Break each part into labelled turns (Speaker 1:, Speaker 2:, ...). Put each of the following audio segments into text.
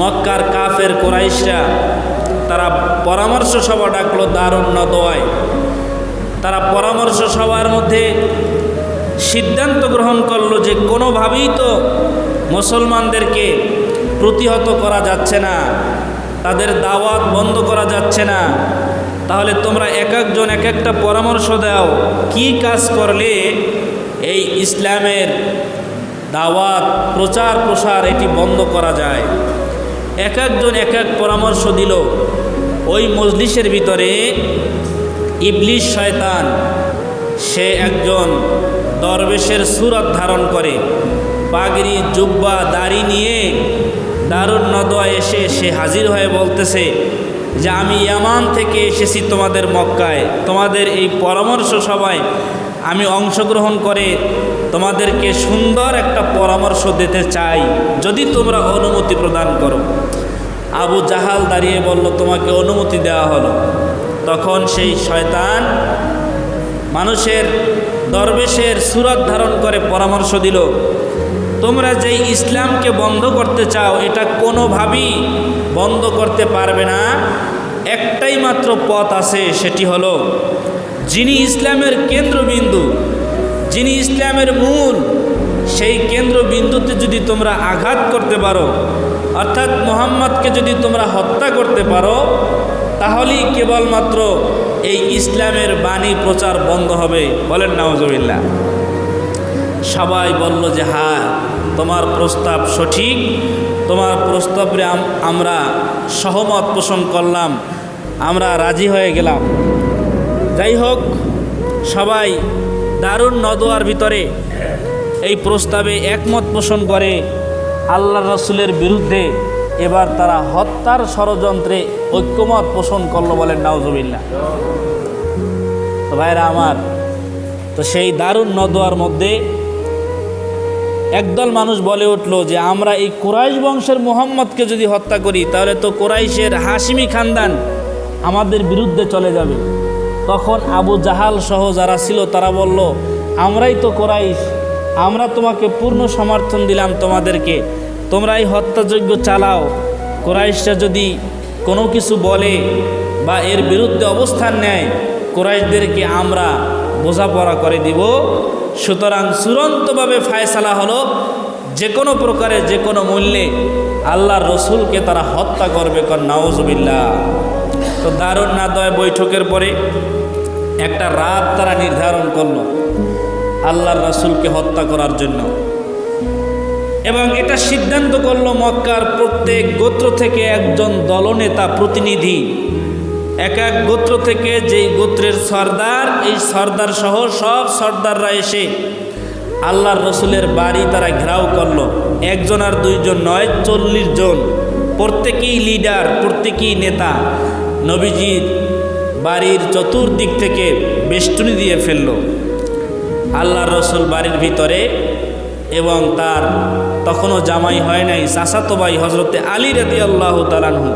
Speaker 1: মক্কার কাফের কোরাইশরা, তারা পরামর্শ সভা ডাকলো দারুণ নদোয়ায় তারা পরামর্শ সভার মধ্যে সিদ্ধান্ত গ্রহণ করল যে কোনোভাবেই তো মুসলমানদেরকে প্রতিহত করা যাচ্ছে না, তাদের দাওয়াত বন্ধ করা যাচ্ছে না। তাহলে তোমরা এক একজন এক একটা পরামর্শ দাও, কি কাজ করলে এই ইসলামের দাওয়াত প্রচার প্রসার এটি বন্ধ করা যায়? এক একজন এক এক পরামর্শ দিল, ওই মজলিসের ভিতরে ইবলিশ শয়তান, সে একজন দরবেশের সুরত ধারণ করে। পাগড়ি জুব্বা, দাড়ি নিয়ে দারুণ নদোয়া এসে সে হাজির হয়ে বলতেছে যে, আমি ইয়ামান থেকে এসেছি তোমাদের মক্কায়। তোমাদের এই পরামর্শ সভায় আমি অংশগ্রহণ করে তোমাদেরকে সুন্দর একটা পরামর্শ দিতে চাই, যদি তোমরা অনুমতি প্রদান করো। আবু জাহাল দাঁড়িয়ে বলল, তোমাকে অনুমতি দেওয়া হলো। তখন সেই শয়তান মানুষের দরবেশের সুরত ধারণ করে পরামর্শ দিল, তোমরা যেই ইসলামকে বন্ধ করতে চাও, এটা কোনোভাবেই বন্ধ করতে পারবে না। একটাই মাত্র পথ আছে, সেটি হলো, যিনি ইসলামের কেন্দ্রবিন্দু যিনি ইসলামের মূল, সেই কেন্দ্রবিন্দুতে যদি তোমরা আঘাত করতে পারো, অর্থাৎ মোহাম্মদকে যদি তোমরা হত্যা করতে পারো, তাহলেই কেবলমাত্র এই ইসলামের বাণী প্রচার বন্ধ হবে। বলেন নওয়াজবিল্লা সবাই বলল যে হ্যাঁ তোমার প্রস্তাব সঠিক। তোমার প্রস্তাবে আমরা সহমত পোষণ করলাম। আমরা রাজি হয়ে গেলাম। যাই হোক, সবাই দারুণ নদোয়ার ভিতরে এই প্রস্তাবে একমত পোষণ করে আল্লাহ রসুলের বিরুদ্ধে এবার তারা হত্যার ষড়যন্ত্রে ঐক্যমত পোষণ করল বলেন নাউজুবিল্লা তো ভাইরা আমার, তো সেই দারুণ নদোয়ার মধ্যে একদল মানুষ বলে উঠল যে, আমরা এই কোরাইশ বংশের মোহাম্মদকে যদি হত্যা করি, তাহলে তো কোরাইশের হাসিমি খানদান আমাদের বিরুদ্ধে চলে যাবে। তখন আবু জাহাল সহ যারা ছিল তারা বলল, আমরাই তো কোরাইশ, আমরা তোমাকে পূর্ণ সমর্থন দিলাম তোমাদেরকে তোমরা এই হত্যাযজ্ঞ চালাও। কোরাইশরা যদি কোনো কিছু বলে বা এর বিরুদ্ধে অবস্থান নেয়, কোরাইশদেরকে আমরা বোঝাপড়া করে দিব। সুতরাং চূড়ান্তভাবে ফায়সালা হলো, যে কোনো প্রকারে, যে কোনো মূল্যে আল্লাহর রসুলকে তারা হত্যা করবে কর নাওজবিল্লা তো দারুণ নাদয় বৈঠকের পরে একটা রাত তারা নির্ধারণ করল আল্লাহর রসুলকে হত্যা করার জন্য। এবং এটা সিদ্ধান্ত করল মক্কার প্রত্যেক গোত্র থেকে একজন দলনেতা প্রতিনিধি। এক এক গোত্র থেকে যেই গোত্রের সর্দার, এই সর্দার সহ সব সর্দাররা এসে আল্লাহর রসুলের বাড়ি তারা ঘেরাও করল। একজন আর দুইজন নয়, চল্লিশ জন। প্রত্যেকেই লিডার প্রত্যেকেই নেতা। নবীজির বাড়ির চতুর্দিক থেকে বেষ্টনী দিয়ে ফেলল। আল্লাহর রসুল বাড়ির ভিতরে এবং তার তখনও জামাই হয় নাই, চাচাতো ভাই হজরতে আলী রাতি আল্লাহ তালানহু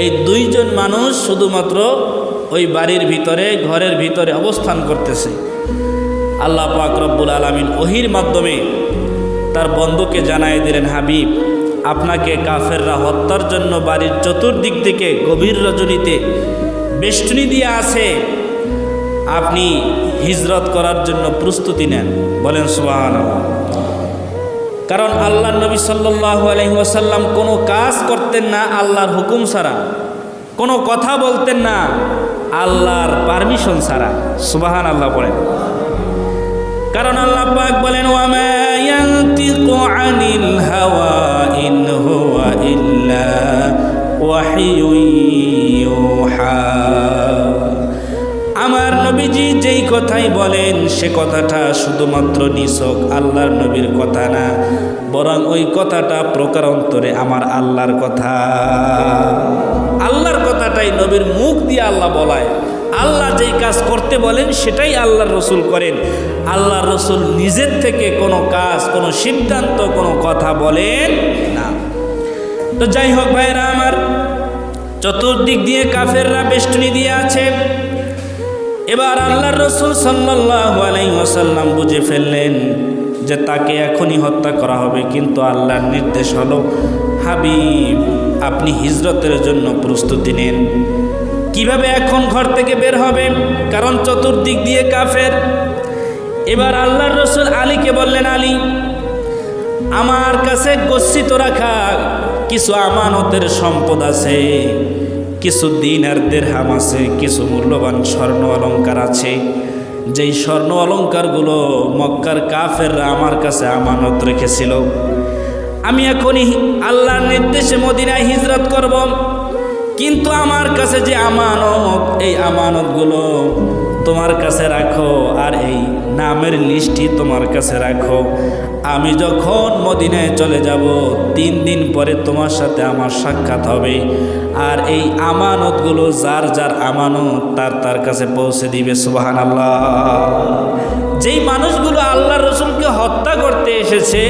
Speaker 1: এই দুইজন মানুষ শুধুমাত্র ওই বাড়ির ভিতরে, ঘরের ভিতরে অবস্থান করতেছে। আল্লাহ পাক রব্বুল আলমিন ওহির মাধ্যমে তার বন্ধুকে জানাই দিলেন, হাবিব আপনাকে কাফেররা হত্যার জন্য বাড়ির চতুর্দিক থেকে গভীর রজনীতে বেষ্টনী দিয়ে আছে। আপনি হিজরত করার জন্য প্রস্তুতি নেন। বলেন সুবাহান কারণ আল্লাহ নবী সাল্লাহ আলহিহাসাল্লাম কোনো কাজ করতেন না আল্লাহর হুকুম ছাড়া। কোনো কথা বলতেন না আল্লাহর পারমিশন ছাড়া। সুবাহান আল্লাহ বলেন। কারণ কথাই বলেন, সে কথাটা শুধুমাত্র নিছক আল্লাহর নবীর কথা না, বরং ওই কথাটা প্রকারান্তরে আমার আল্লাহর কথা। আল্লাহর কথাটাই নবীর মুখ দিয়ে আল্লাহ বলায়। আল্লাহ যেই কাজ করতে বলেন, সেটাই আল্লাহর রসুল করেন। আল্লাহর রসুল নিজের থেকে কোনো কাজ, কোনো সিদ্ধান্ত, কোনো কথা বলেন না। তো যাই হোক ভাইরা আমার, চতুর্দিক দিয়ে কাফেররা বেষ্টনী দিয়ে আছে। এবার আল্লাহর রসুল সাল্লাহ আলাইসাল্লাম বুঝে ফেললেন যে তাকে এখনই হত্যা করা হবে। কিন্তু আল্লাহর নির্দেশ হলো, হাবিব, আপনি হিজরতের জন্য প্রস্তুতি নেন। কীভাবে এখন ঘর থেকে বের হবে? কারণ চতুর্দিক দিয়ে কাফের। এবার আল্লাহর রসুল আলীকে বললেন, আলী, আমার কাছে গচ্ছিত রাখা কিছু আমানতের সম্পদ আছে। কিছু দিন আর দেড়হাম আছে, কিছু মূল্যবান স্বর্ণ অলঙ্কার আছে। যেই স্বর্ণ অলঙ্কারগুলো মক্কার কাফেররা আমার কাছে আমানত রেখেছিল। আমি এখনই আল্লাহর নির্দেশে মদিনায় হিজরত করব। কিন্তু আমার কাছে যে আমানত, এই আমানতগুলো তোমার কাছে রাখো, আর এই নামের লিস্টটি তোমার কাছে রাখো। আমি যখন মদিনায় চলে যাব, তিন দিন পরে তোমার সাথে আমার সাক্ষাৎ হবে। আর এই আমানতগুলো যার যার আমানত, তার তার কাছে পৌঁছে দিবে সুবাহান আল্লাহ যেই মানুষগুলো আল্লাহ রসুলকে হত্যা করতে এসেছে,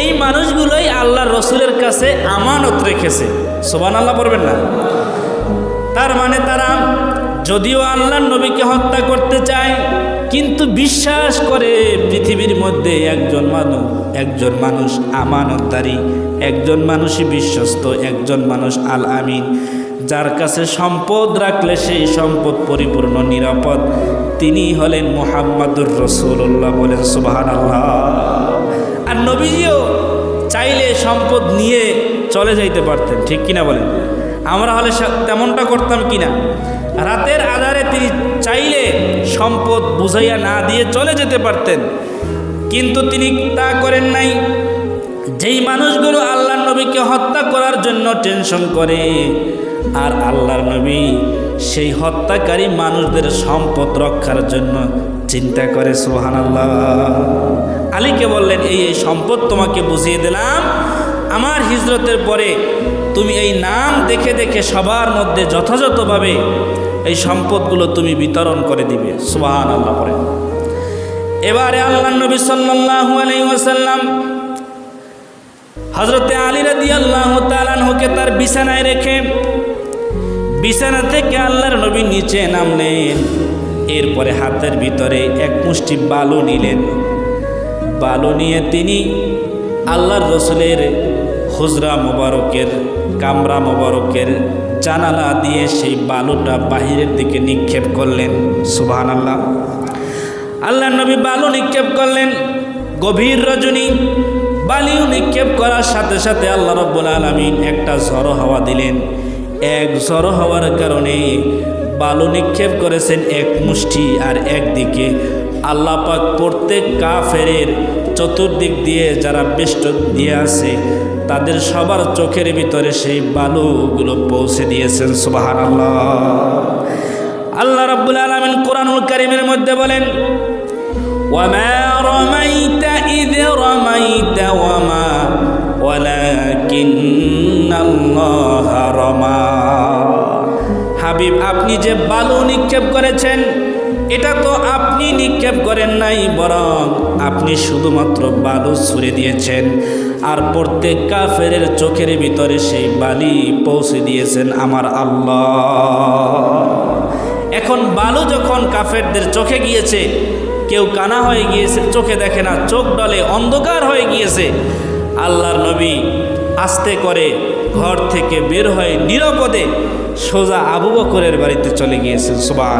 Speaker 1: এই মানুষগুলোই আল্লাহ রসুলের কাছে আমানত রেখেছে। সোবান আল্লাহ পড়বেন না? তার মানে তারা যদিও আল্লাহ নবীকে হত্যা করতে চায়, কিন্তু বিশ্বাস করে পৃথিবীর মধ্যে একজন মানুষ একজন মানুষ আমানতদারী, একজন মানুষই বিশ্বস্ত, একজন মানুষ আল আমিন যার কাছে সম্পদ রাখলে সেই সম্পদ পরিপূর্ণ, নিরাপদ। তিনি হলেন মোহাম্মদুর রসুল্লাহ বলেন সুবাহান আল্লাহ আর নবীজিও চাইলে সম্পদ নিয়ে চলে যাইতে পারতেন, ঠিক কিনা বলেন? আমরা হলে তেমনটা করতাম কিনা? রাতের আধারে তিনি চাইলে সম্পদ বুঝাইয়া না দিয়ে চলে যেতে পারতেন। কিন্তু তিনি তা করেন নাই। যেই মানুষগুলো আল্লাহর নবীকে হত্যা করার জন্য টেনশন করে, আর আল্লাহর নবী সেই হত্যাকারী মানুষদের সম্পদ রক্ষার জন্য চিন্তা করে সোহান আল্লাহ আলীকে বললেন, এই এই সম্পদ তোমাকে বুঝিয়ে দিলাম। আমার হিজরতের পরে তুমি এই নাম দেখে দেখে সবার মধ্যে যথাযথভাবে এই সম্পদগুলো তুমি বিতরণ করে দিবে। সুবাহান আল্লাহ করে এবারে আল্লাহ নবী সাল্লাল্লাহু আলাইহি ওয়াসাল্লাম হজরতে আলী রাদি আল্লাহ তালানহুকে তার বিছানায় রেখে বিছানা থেকে আল্লাহর নবী নিচে নামলেন। এরপরে হাতের ভিতরে এক মুষ্টি বালু নিলেন। বালু নিয়ে তিনি আল্লাহর রসুলের হুজরা মোবারকের, কামরা মোবারকের জানালা দিয়ে সেই বালুটা বাহিরের দিকে নিক্ষেপ করলেন। সুবহান আল্লাহ আল্লাহ নবী বালু নিক্ষেপ করলেন, গভীর রজনী, বালিও নিক্ষেপ করার সাথে সাথে আল্লাহ রব্বুল আলমিন একটা ঝড়ো হাওয়া দিলেন। এক ঝড়ো হওয়ার কারণে বালু নিক্ষেপ করেছেন এক মুষ্টি আর একদিকে আল্লাহ পাক প্রত্যেক কাফেরের চতুর্দিক দিয়ে যারা বেষ্ট দিয়ে আছে, তাদের সবার চোখের ভিতরে সেই বালুগুলো পৌঁছে দিয়েছেন সুবাহান আল্লাহ আল্লাহ রাব্বুল আলামিন কোরআনুল কারীমের মধ্যে বলেন হাবিব, আপনি যে বালু নিক্ষেপ করেছেন এটা তো আপনি নিক্ষেপ করেন নাই, বরং আপনি শুধুমাত্র বালু ছুঁড়ে দিয়েছেন, আর প্রত্যেক কাফেরের চোখের ভিতরে সেই বালি পৌঁছে দিয়েছেন আমার আল্লাহ। এখন বালু যখন কাফেরদের চোখে গিয়েছে, কেউ কানা হয়ে গিয়েছে, চোখে দেখে না, চোখ ডলে অন্ধকার হয়ে গিয়েছে, আল্লাহর নবী আস্তে করে ঘর থেকে বের হয়ে নিরাপদে সোজা আবু বকরের বাড়িতে চলে গিয়েছেন সুবাহ